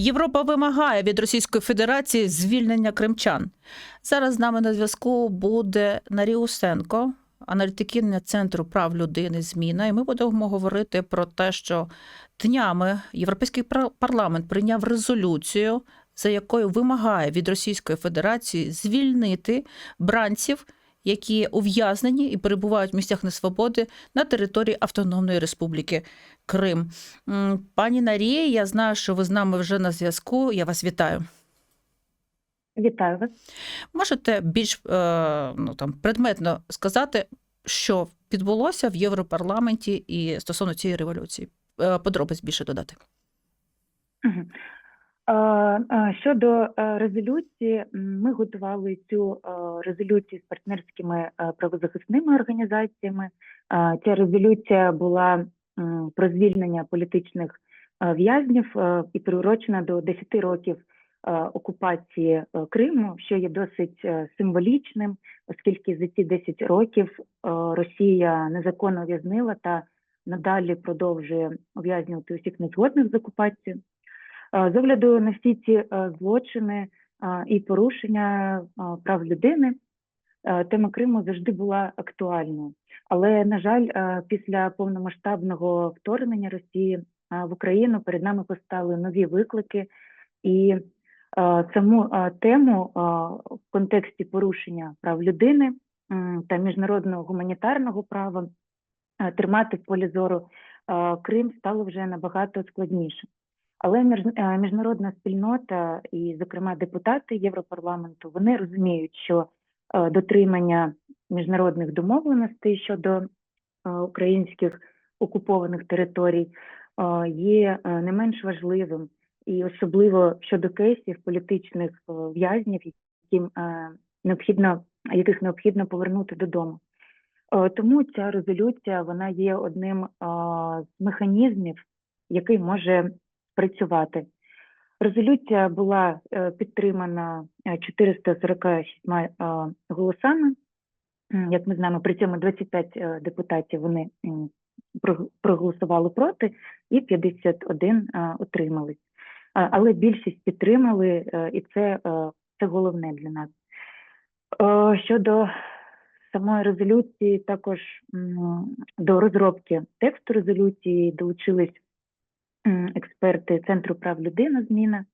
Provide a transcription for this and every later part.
Європа вимагає від Російської Федерації звільнення кримчан. Зараз з нами на зв'язку буде Нарі Усенко, аналітикиня Центру прав людини Зміна. І ми будемо говорити про те, що днями Європейський пар- парламент прийняв резолюцію, за якою вимагає від Російської Федерації звільнити бранців, які ув'язнені і перебувають в місцях несвободи на території Автономної Республіки Крим. Пані Нарія, я знаю, що ви з нами вже на зв'язку. Я вас вітаю. Вітаю вас. Можете більш е, ну, там, предметно сказати, що відбулося в Європарламенті і стосовно цієї революції? Е, Подробиць більше додати. Е, Щодо резолюції, ми готували цю резолюцію з партнерськими правозахисними організаціями. Ця резолюція була про звільнення політичних е, в'язнів е, і приурочена до 10 років е, окупації е, Криму, що є досить е, символічним, оскільки за ці 10 років е, Росія незаконно в'язнила та надалі продовжує ув'язнювати усіх незгодних з окупацією. Е, З огляду на всі ці е, злочини е, і порушення е, прав людини, е, тема Криму завжди була актуальною. Але, на жаль, е, після повномасштабного вторгнення Росії е, в Україну перед нами постали нові виклики, і е, саму е, тему е, в контексті порушення прав людини та міжнародного гуманітарного права е, тримати в полі зору е, Крим стало вже набагато складніше. Але е, міжнародна спільнота і, зокрема, депутати Європарламенту, вони розуміють, що е, дотримання міжнародних домовленостей щодо е, українських окупованих територій е, є е, не менш важливим, і особливо щодо кейсів політичних е, в'язнів, яким е, необхідно яких необхідно повернути додому. Е, Тому ця резолюція вона є одним е, з механізмів, який може працювати. Резолюція була е, підтримана е, 446 е, голосами. Як ми знаємо, при цьому 25 е, депутатів вони проголосували проти, і 51 е, утримались. Е, Але більшість підтримали, е, і це, е, це головне для нас. Е, Щодо самої резолюції, також до розробки тексту резолюції долучились експерти Центру прав людини зміна,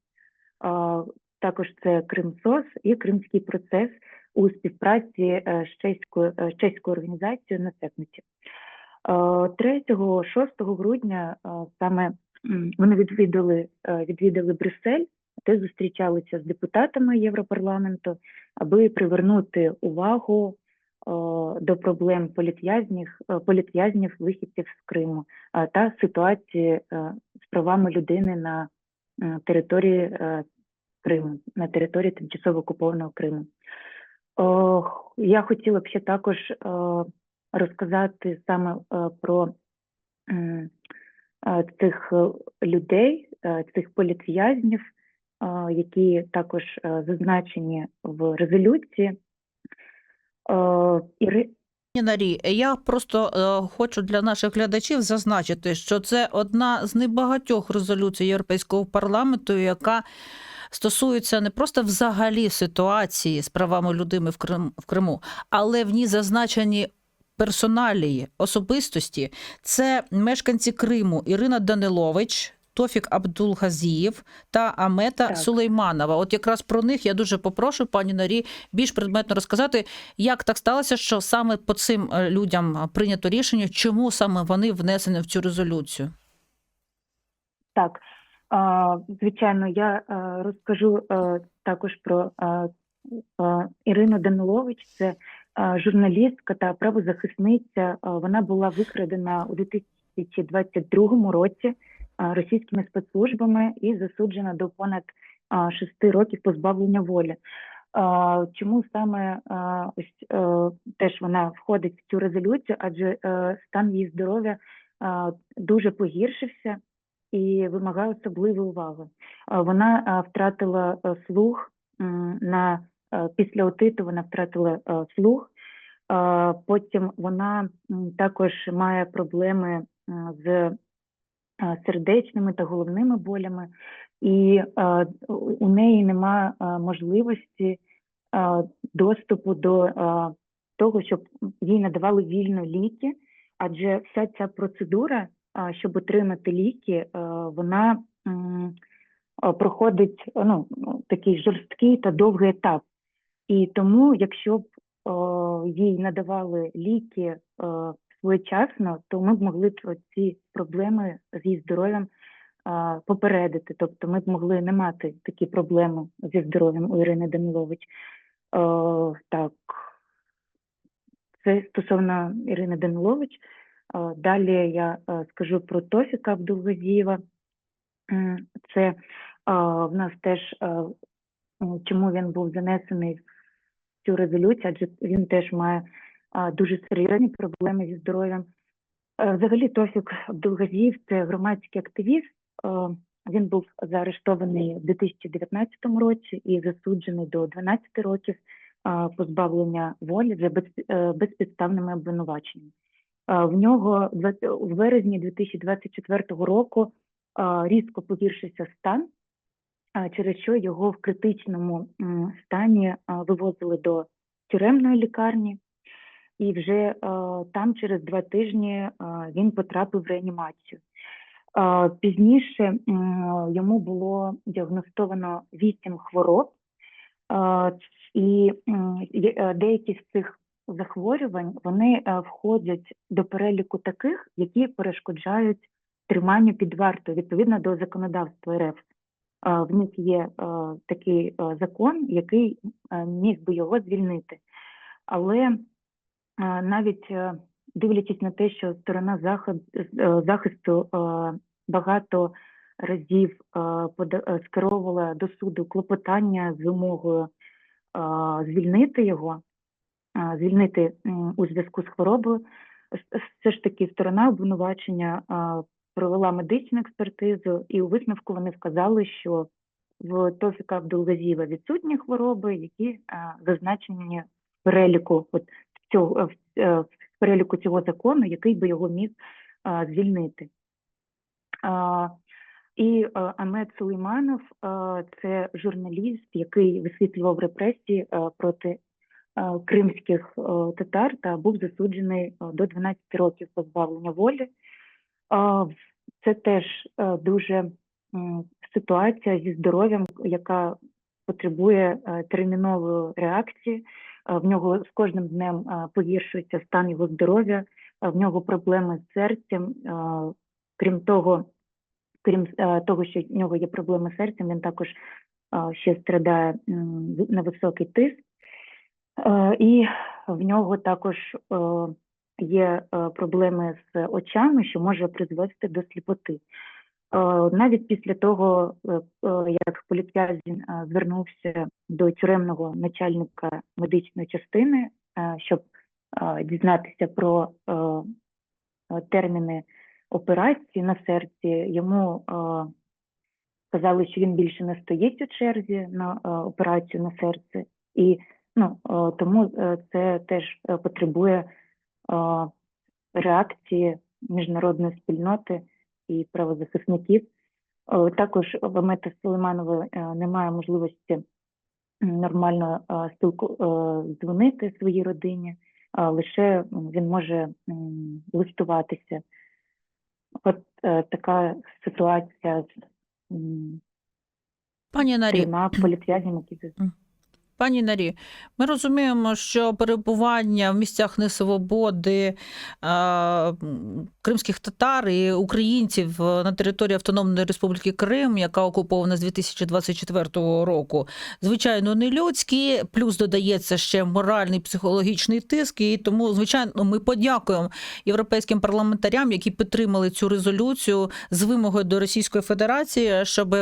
також це Кримсос і Кримський процес у співпраці е, з чеською, е, чеською організацією на Секміті. 3-6 грудня саме вони відвідали, е, відвідали Брюссель, де зустрічалися з депутатами Європарламенту, аби привернути увагу до проблем політв'язнів, е, політв'язнів вихідців з Криму е, та ситуації е, з правами людини на е, території е, Криму, на території тимчасово окупованого Криму. Я хотіла б ще також е, розказати саме е, про е, цих е, людей, е, цих політв'язнів, е, які також е, зазначені в резолюції. Е, Нарі, я просто е, хочу для наших глядачів зазначити, що це одна з небагатьох резолюцій Європейського парламенту, яка стосується не просто взагалі ситуації з правами людини в, Крим, в Криму, але в ній зазначені персоналії, особистості. Це мешканці Криму Ірина Данилович. Тофік Абдулгазієв та Амета Так. Сулейманова. От якраз про них я дуже попрошу пані Нарі більш предметно розказати, як так сталося, що саме по цим е, людям прийнято рішення, чому саме вони внесені в цю резолюцію? Так, звичайно, я е, розкажу е, також про Ірину Данилович. Це журналістка та правозахисниця. Вона була викрадена у 2022 році російськими спецслужбами і засуджена до понад шести років позбавлення волі. Чому саме ось е, теж вона входить в цю резолюцію? Адже е, стан її здоров'я дуже погіршився і вимагає особливої уваги. Вона втратила е, слух на після отиту вона втратила слух. Потім вона також має проблеми з сердечними та головними болями. і е, у неї нема е, можливості е, доступу до е, того, щоб їй надавали вільно ліки, адже вся ця процедура, е, щоб отримати ліки, е, вона е, проходить ну, такий жорсткий та довгий етап. І тому, якщо б е, їй надавали ліки е, своєчасно, то ми б могли б ці проблеми з її здоров'ям попередити. Тобто ми б могли не мати такі проблеми зі здоров'ям у Ірини Данилович. Так, це стосовно Ірини Данилович. Далі я е, скажу про Тофіка Абдулгазієва. Це в нас теж е, чому він був занесений в цю резолюцію, адже він теж має дуже серйозні проблеми зі здоров'ям. Е, Взагалі, Тофік Абдулгазіїв – це громадський активіст. Е, Він був заарештований у 2019 році і засуджений до 12 років позбавлення волі за е, безпідставними обвинуваченнями. Е, В нього у березні 2024 року різко погіршився стан, через що його в критичному стані вивозили до тюремної лікарні, і вже е, там через два тижні е, він потрапив в реанімацію. Е, Пізніше йому було діагностовано вісім хвороб, і деякі з цих захворювань вони входять до переліку таких, які перешкоджають триманню під вартою відповідно до законодавства РФ. В них є такий закон, який міг би його звільнити. Але навіть е, дивлячись на те, що сторона е, захисту е, багато разів скеровувала до суду клопотання з вимогою звільнити його, звільнити у зв'язку з хворобою, все ж таки сторона обвинувачення провела медичну експертизу, і у висновку вони вказали, що в Тофіка Абдулгазієва відсутні хвороби, які зазначені в переліку. От цього в, е, в переліку цього закону, який би його міг е, звільнити. І е, Амет Сулейманов е, це журналіст, який висвітлював репресії е, проти е, кримських е, татар та був засуджений е, до 12 років позбавлення волі. Це теж е, дуже ситуація зі здоров'ям, яка потребує е, термінової реакції. Е, В нього з кожним днем е, погіршується стан його здоров'я, е, в нього проблеми з серцем. Крім того, крім того, що в нього є проблеми з серцем, він також ще страдає на високий тиск. І в нього також є проблеми з очами, що може призвести до сліпоти. Е, Навіть після того, е, е, як політв'язень звернувся до тюремного начальника медичної частини, щоб дізнатися про терміни операції на серці, йому сказали, що він більше не стоїть у черзі на операцію на серце, і ну, тому це теж потребує реакції міжнародної спільноти і правозахисників. Е, Також в Амета Сулейманова е, немає можливості нормально е, спілку дзвонити своїй родині, лише він може листуватися. От така ситуація з Пані Нарі, трьома політв'язнями, які Пані Нарі, ми розуміємо, що перебування в місцях несвободи е, кримських татар і українців на території Автономної Республіки Крим, яка окупована з 2024 року, звичайно, не людські. Плюс додається ще моральний психологічний тиск. І тому, звичайно, ми подякуємо європейським парламентарям, які підтримали цю резолюцію з вимогою до Російської Федерації, щоб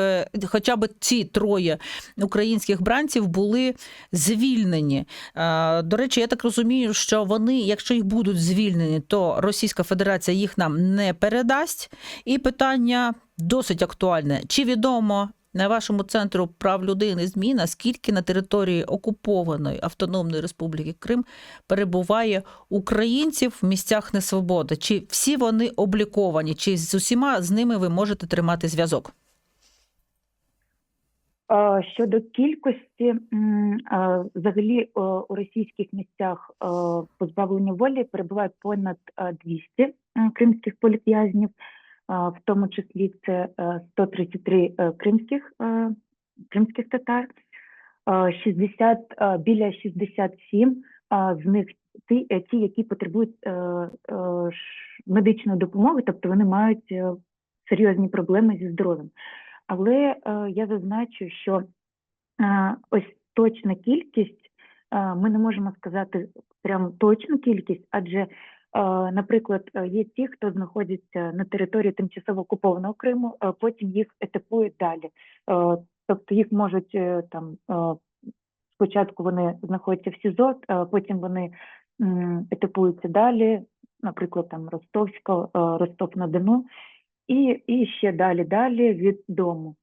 хоча б ці троє українських бранців були звільнені. Е, До речі, я так розумію, що вони, якщо їх будуть звільнені, то Російська Федерація їх нам не передасть. І питання досить актуальне: чи відомо на вашому центру прав людини зміна, скільки на території окупованої Автономної Республіки Крим перебуває українців в місцях несвободи? Чи всі вони обліковані? Чи з усіма з ними ви можете тримати зв'язок? А, Щодо кількості, взагалі у російських місцях е, позбавлення волі перебуває понад е, 200 кримських політв'язнів, в тому числі це е, 133 е, кримських, е, кримських татар, е, 60, е, біля 67 а, з них ті, е, ті, які потребують е, е, медичної допомоги, тобто вони мають е, серйозні проблеми зі здоров'ям. Але е, я зазначу, що е, ось точна кількість, е, ми не можемо сказати прям точну кількість, адже, наприклад, є ті, хто знаходиться на території тимчасово окупованого Криму, потім їх етапують далі. Тобто їх можуть там спочатку вони знаходяться в СІЗО, потім вони етапуються далі, наприклад, там Ростовська, Ростов на Дону, і, і ще далі далі від дому.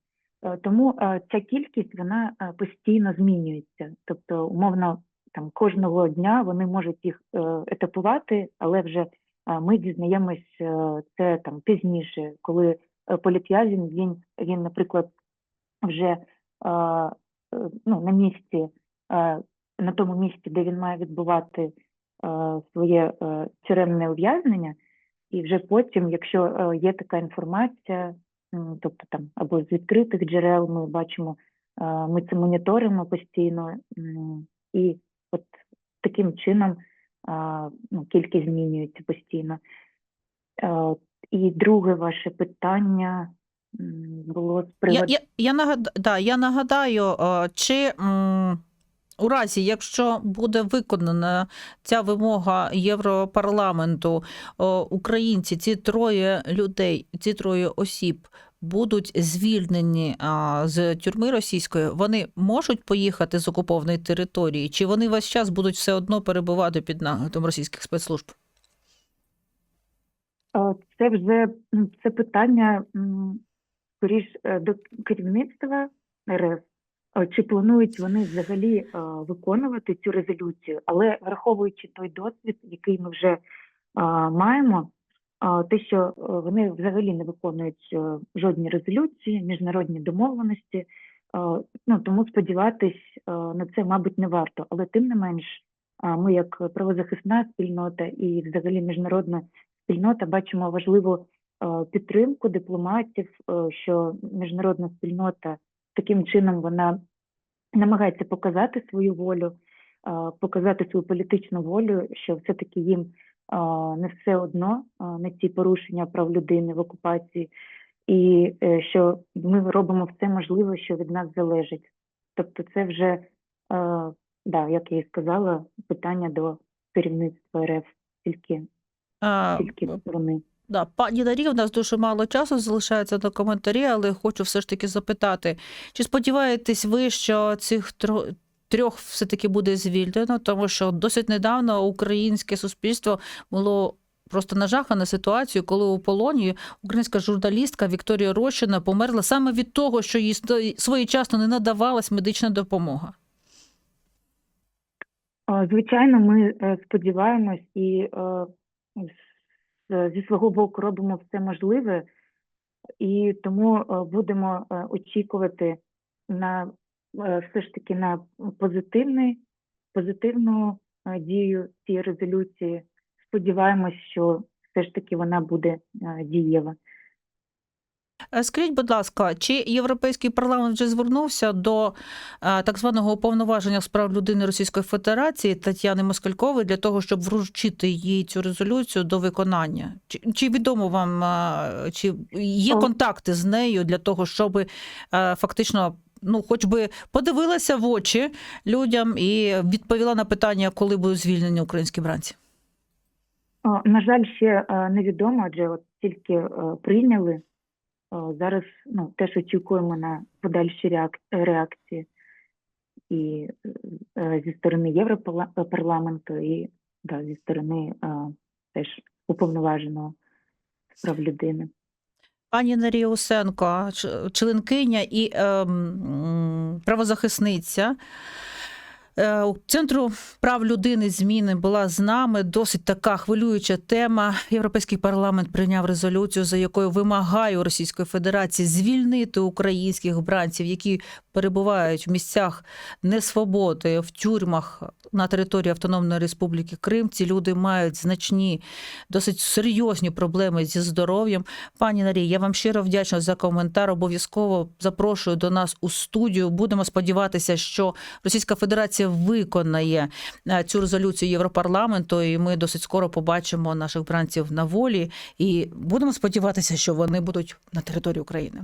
Е, Тому е, ця кількість вона е, постійно змінюється. Тобто, умовно, там кожного дня вони можуть їх етапувати, але вже ми дізнаємось це там пізніше, коли політв'язень він, він, наприклад, вже ну, на місці, на тому місці, де він має відбувати своє тюремне ув'язнення, і вже потім, якщо е, є така інформація, тобто там або з відкритих джерел ми бачимо, е, ми це моніторимо постійно, і от таким чином ну, кількість змінюється постійно. Е, І друге ваше питання було з Я, приводу. я, я, нагад... да, я нагадаю, чи у разі, якщо буде виконана ця вимога Європарламенту, українці, ці троє людей, ці троє осіб будуть звільнені з тюрми російської, вони можуть поїхати з окупованої території, чи вони весь час будуть все одно перебувати під наглядом російських спецслужб? Е, Це вже це питання скоріш е, до керівництва РФ. Чи планують вони взагалі е, виконувати цю резолюцію? Але враховуючи той досвід, який ми вже е, маємо, е, те, що вони взагалі не виконують жодні резолюції, міжнародні домовленості, ну тому сподіватись на це, мабуть, не варто. Але тим не менш, ми як правозахисна спільнота і взагалі міжнародна спільнота бачимо важливу підтримку дипломатів, що міжнародна спільнота таким чином вона намагається показати свою волю, показати свою політичну волю, що все-таки їм не все одно на ці порушення прав людини в окупації, і е, що ми робимо все можливе, що від нас залежить. Тобто, це вже да, як я і сказала, питання до керівництва РФ тільки тільки вони. Да, пані Дарі, у нас дуже мало часу залишається до коментарі, але хочу все ж таки запитати, чи сподіваєтесь ви, що цих трьох все-таки буде звільнено, тому що досить недавно українське суспільство було просто нажахане ситуацію, коли у полоні українська журналістка Вікторія Рощина померла саме від того, що їй своєчасно не надавалась медична допомога. Звичайно, ми е, сподіваємось і е, зі свого боку робимо все можливе, і тому е, будемо е, очікувати на е, все ж таки на позитивний, позитивну е, дію цієї резолюції. Сподіваємось, що все ж таки вона буде е, дієва. Е, Скажіть, будь ласка, чи Європейський парламент вже звернувся до е, так званого уповноваження з прав людини Російської Федерації Тетяни Москалькової для того, щоб вручити їй цю резолюцію до виконання? Чи, чи відомо вам, е, чи є контакти з нею для того, щоб фактично, ну, хоч би подивилася в очі людям і відповіла на питання, коли будуть звільнені українські бранці? На жаль, ще невідомо, адже от тільки прийняли. О, Зараз ну, теж очікуємо на подальші реак- реакції і е, зі сторони Європарламенту, і да, зі сторони е, теж уповноваженого прав людини. Пані Нарія Усенко, членкиня і ем, правозахисниця. Е, Центру прав людини зміни була з нами досить така хвилююча тема. Європейський парламент прийняв резолюцію, за якою вимагає Російської Федерації звільнити українських бранців, які перебувають в місцях несвободи, в тюрмах на території Автономної Республіки Крим. Ці люди мають значні, досить серйозні проблеми зі здоров'ям. Пані Нарі, я вам щиро вдячна за коментар. Обов'язково запрошую до нас у студію. Будемо сподіватися, що Російська Федерація виконає е, цю резолюцію Європарламенту, і ми досить скоро побачимо наших бранців на волі. І будемо сподіватися, що вони будуть на території України.